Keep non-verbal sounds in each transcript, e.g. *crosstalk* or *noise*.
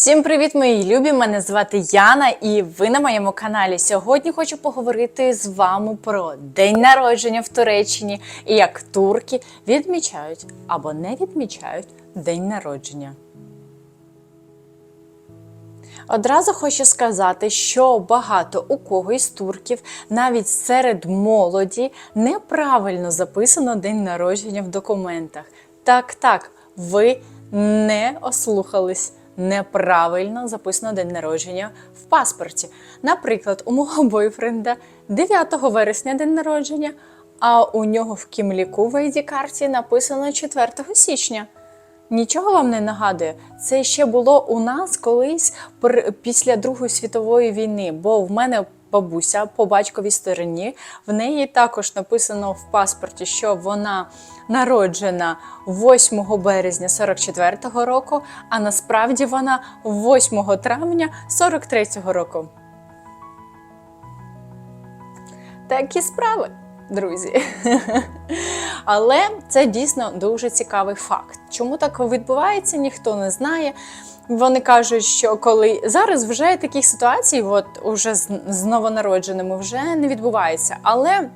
Всім привіт, мої любі! Мене звати Яна, і ви на моєму каналі. Сьогодні хочу поговорити з вами про день народження в Туреччині і як турки відмічають або не відмічають день народження. Одразу хочу сказати, що багато у кого із турків, навіть серед молоді, неправильно записано день народження в документах. Так, так, ви не ослухались. Неправильно записано день народження в паспорті. Наприклад, у мого бойфренда 9 вересня день народження, а у нього в кімліку в id карті написано 4 січня. Нічого вам не нагадує. Це ще було у нас колись після Другої світової війни, бо в мене бабуся по батьковій стороні, в неї також написано в паспорті, що вона народжена 8 березня 44-го року, а насправді вона 8 травня 43-го року. Такі справи, друзі. *laughs* Але це дійсно дуже цікавий факт. Чому так відбувається, ніхто не знає. Вони кажуть, що коли зараз вже таких ситуацій, от уже з, новонародженими, вже не відбувається. Але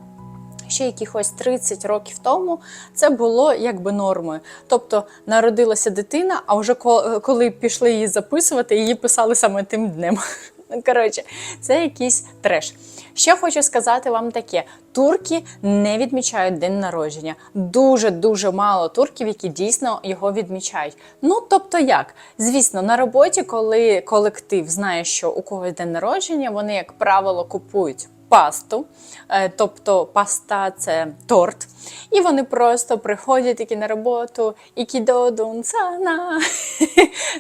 ще якихось 30 років тому це було якби нормою. Тобто народилася дитина, а вже коли пішли її записувати, її писали саме тим днем. Коротше, це якийсь треш. Ще хочу сказати вам таке: турки не відмічають день народження. Дуже дуже мало турків, які дійсно його відмічають. Ну тобто, як звісно, на роботі, коли колектив знає, що у когось день народження, вони, як правило, купують. Пасту, Е, тобто паста це торт. І вони просто приходять такі на роботу, і кідодун *laughs* з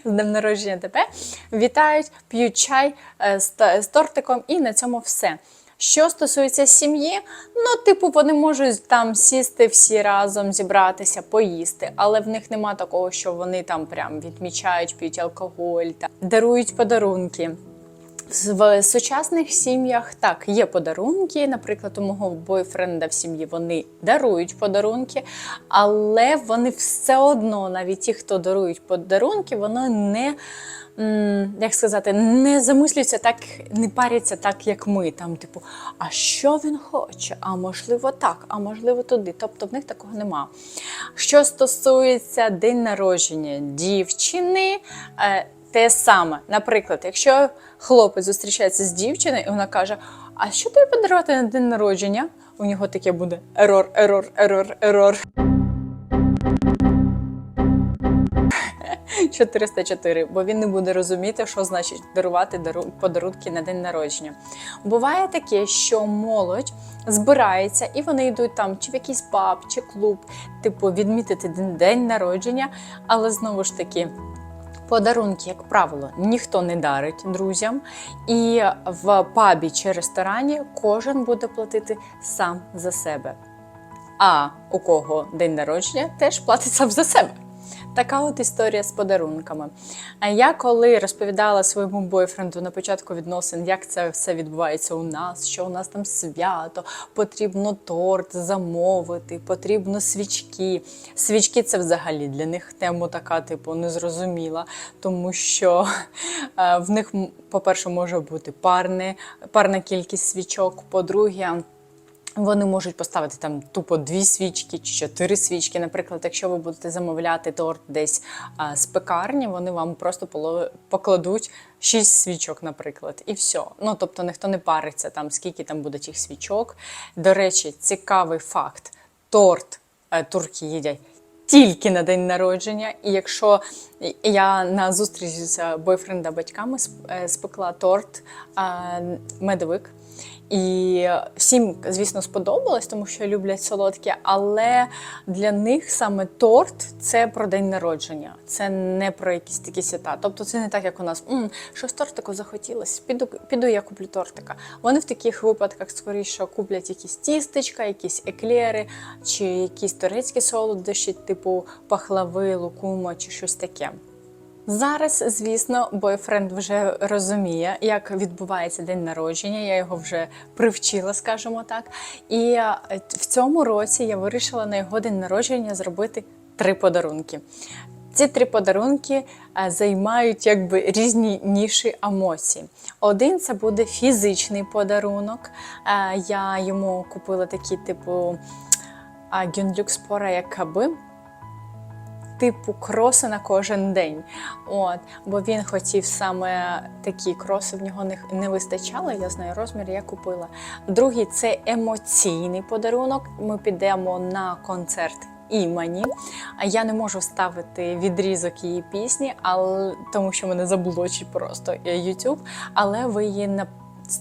днем народження тебе вітають, п'ють чай е, з тортиком, і на цьому все. Що стосується сім'ї, ну, типу, вони можуть там сісти всі разом, зібратися, поїсти, але в них нема такого, що вони там прям відмічають, п'ють алкоголь, та дарують подарунки. В сучасних сім'ях так є подарунки. Наприклад, у мого бойфренда в сім'ї вони дарують подарунки, але вони все одно, навіть ті, хто дарують подарунки, вони не. Як сказати, не замислюються так, не паряться так, як ми. Там, типу, а що він хоче? А можливо, так, а можливо, туди. Тобто в них такого нема. Що стосується день народження дівчини, е, те саме. Наприклад, якщо хлопець зустрічається з дівчиною, і вона каже: А що тобі подарувати на день народження? У нього таке буде ерор, ерор, ерор, ерор. *laughs* 404, бо він не буде розуміти, що значить дарувати подарунки на день народження. Буває таке, що молодь збирається і вони йдуть там чи в якийсь паб, чи клуб, типу відмітити день- народження, але знову ж таки. Подарунки, як правило, ніхто не дарить друзям, і в пабі чи ресторані кожен буде платити сам за себе. А у кого день народження теж платить сам за себе. Така от історія з подарунками. Я коли розповідала своєму бойфренду на початку відносин, як це все відбувається у нас, що у нас там свято, потрібно торт замовити, потрібно свічки. Свічки це взагалі для них тема така, типу, незрозуміла, тому що *laughs* е, в них, по-перше, може бути парне, парна кількість свічок, по-друге, вони можуть поставити там тупо дві свічки чи чотири свічки. Наприклад, якщо ви будете замовляти торт десь а, з пекарні, вони вам просто покладуть шість свічок, наприклад, і все. Ну тобто ніхто не париться там, скільки там буде тих свічок. До речі, цікавий факт: торт е, турки їдять. Тільки на день народження, і якщо я на зустрічі з бойфренда батьками е, спекла торт медовик, і всім, звісно, сподобалось, тому що люблять солодке, але для них саме торт це про день народження, це не про якісь такі свята. Тобто це не так, як у нас М, щось тортику захотілося, піду, піду я куплю тортика. Вони в таких випадках скоріше куплять якісь тістечка, якісь еклери чи якісь турецькі солодощі, типу пахлави, лукума чи щось таке. Зараз, звісно, бойфренд вже розуміє, як відбувається день народження. Я його вже привчила, скажімо так. І е, в цьому році я вирішила на його день народження зробити три подарунки. Ці три подарунки е, займають якби різні ніші емоцій. Один це буде фізичний подарунок. Е, Я йому купила такі, типу, Гюнлюкспора як каби. Типу кроси на кожен день. От, бо він хотів саме такі кроси, в нього не, не вистачало. Я знаю розмір, я купила. Другий це емоційний подарунок. Ми підемо на концерт імені. А я не можу ставити відрізок її пісні, але тому що мене заблочить просто YouTube, але ви її на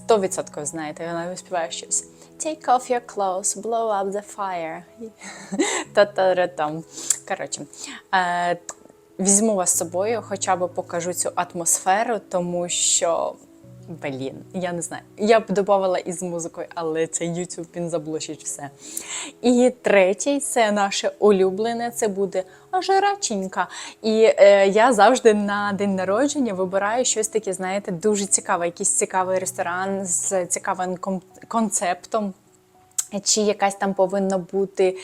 100% знаєте, вона виспіває щось. Take off your clothes, blow up the fire. *laughs* Та-та-ра-там. Коротше, е, візьму вас з собою, хоча б покажу цю атмосферу, тому що. Блін, я не знаю. Я б додавала із музикою, але цей YouTube він заблочить все. І третій це наше улюблене, це буде жираченька. І е, я завжди на день народження вибираю щось таке, знаєте, дуже цікаве, якийсь цікавий ресторан з цікавим кон- концептом. Чи якась там повинна бути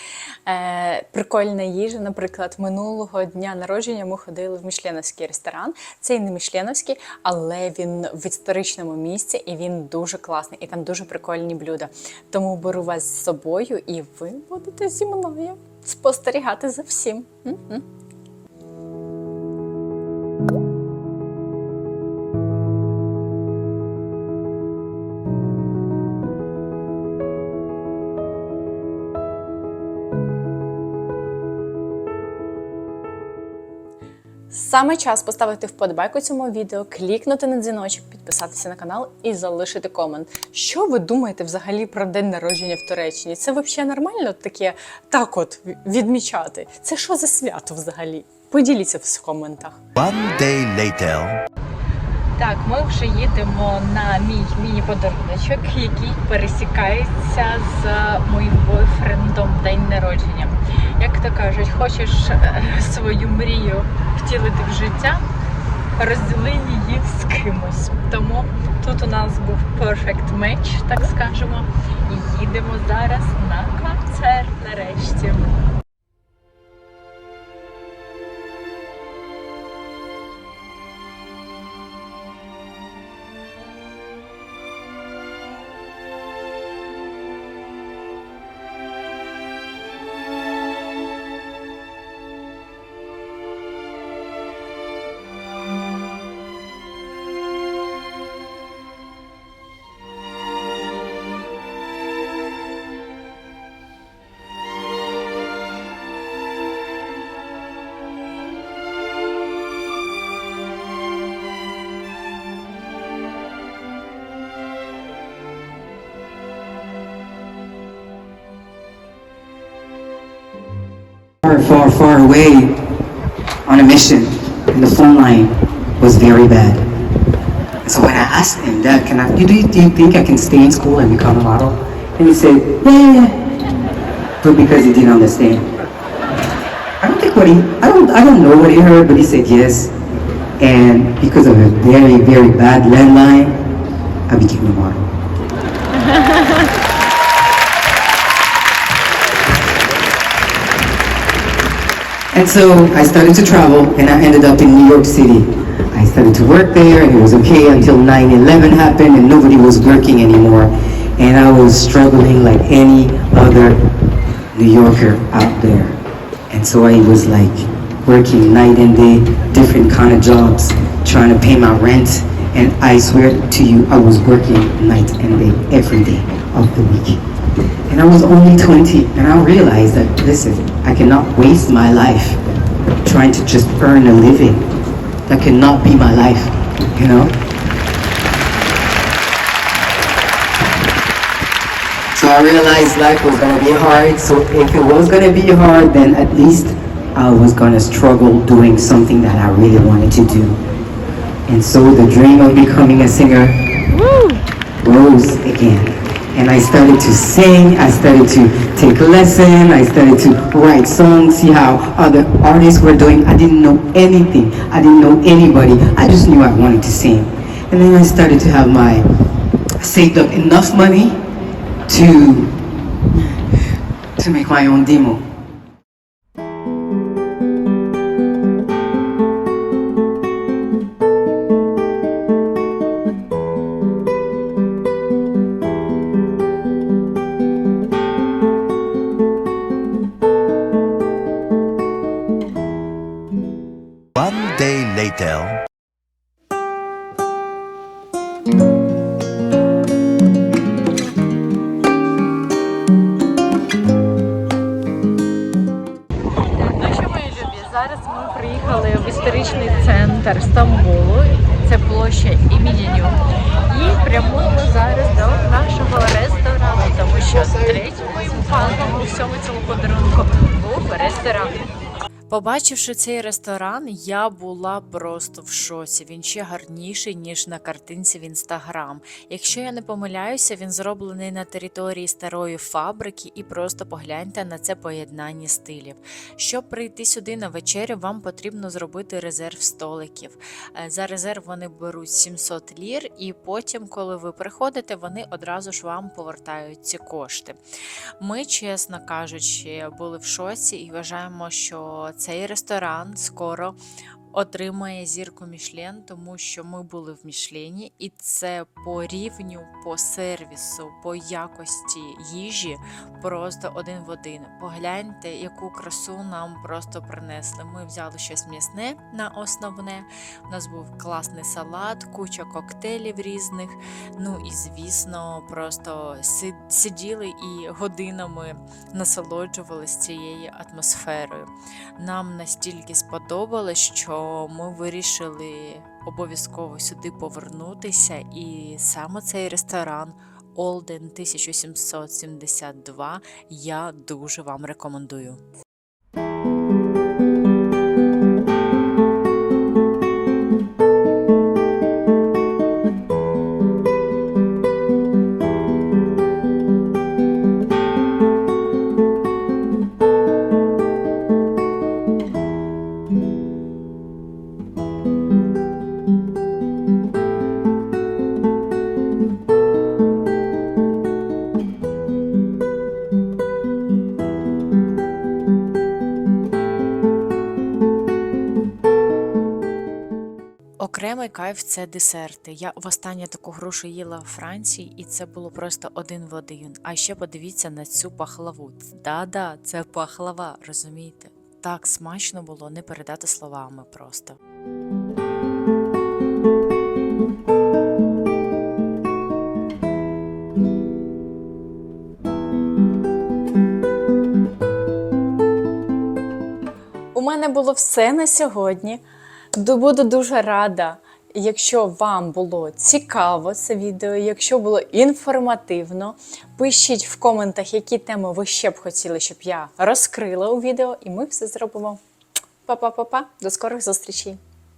е, прикольна їжа. Наприклад, минулого дня народження ми ходили в Мішленовський ресторан. Цей не Мішленовський, але він в історичному місці і він дуже класний. І там дуже прикольні блюда. Тому беру вас з собою, і ви будете зі мною спостерігати за всім. М-м. Саме час поставити вподобайку цьому відео, клікнути на дзвіночок, підписатися на канал і залишити комент. Що ви думаєте взагалі про день народження в Туреччині? Це взагалі нормально таке так от відмічати? Це що за свято взагалі? Поділіться в коментах. One day later. Так, ми вже їдемо на мій міні-подаруночок, який пересікається з моїм бойфрендом день народження. Як то кажуть, хочеш е, свою мрію втілити в життя, розділи її з кимось. Тому тут у нас був perfect match, так скажемо. І їдемо зараз на концерт нарешті. Far, far, away on a mission, and the phone line was very bad. So when I asked him, Dad, can I? Do you, do you think I can stay in school and become a model? And he said, yeah. But because he didn't understand, I don't think what he, I don't, I don't know what he heard, but he said yes. And because of a very, very bad landline, I became a model. And so I started to travel and I ended up in New York City. I started to work there and it was okay until 9-11 happened and nobody was working anymore. And I was struggling like any other New Yorker out there. And so I was like working night and day, different kind of jobs, trying to pay my rent. And I swear to you, I was working night and day, every day of the week. And I was only 20, and I realized that, listen, I cannot waste my life trying to just earn a living. That cannot be my life, you know? So I realized life was gonna be hard, so if it was gonna be hard, then at least I was gonna struggle doing something that I really wanted to do. And so the dream of becoming a singer rose again. And I started to sing, I started to take lessons, I started to write songs, see how other artists were doing. I didn't know anything, I didn't know anybody, I just knew I wanted to sing. And then I started to have my, saved up enough money to, to make my own demo. Історичний центр Стамбулу. Це площа імені І прямуємо зараз до нашого ресторану, тому що моїм фазом у всьому цьому подарунку був ресторан. Побачивши цей ресторан, я була просто в шоці. Він ще гарніший, ніж на картинці в інстаграм. Якщо я не помиляюся, він зроблений на території старої фабрики, і просто погляньте на це поєднання стилів. Щоб прийти сюди на вечерю, вам потрібно зробити резерв столиків. Е, За резерв вони беруть 700 лір, і потім, коли ви приходите, вони одразу ж вам повертають ці кошти. Ми, чесно кажучи, були в шоці і вважаємо, що цей ресторан скоро отримає зірку Мішлен, тому що ми були в Мішлені, і це по рівню, по сервісу, по якості їжі просто один в один. Погляньте, яку красу нам просто принесли. Ми взяли щось м'ясне на основне. У нас був класний салат, куча коктейлів різних. Ну і звісно, просто сиділи і годинами насолоджувалися цією атмосферою. Нам настільки сподобалось, що ми вирішили обов'язково сюди повернутися, і саме цей ресторан. Олден 1772 я дуже вам рекомендую. Окремий кайф це десерти. Я востаннє таку грушу їла в Франції, і це було просто один в один. А ще подивіться на цю пахлаву. Да-да, це пахлава, розумієте? Так смачно було не передати словами просто. У мене було все на сьогодні. Ду- Буду дуже рада, якщо вам було цікаво це відео, якщо було інформативно, пишіть в коментах, які теми ви ще б хотіли, щоб я розкрила у відео, і ми все зробимо. Па-па-па-па, до скорих зустрічей!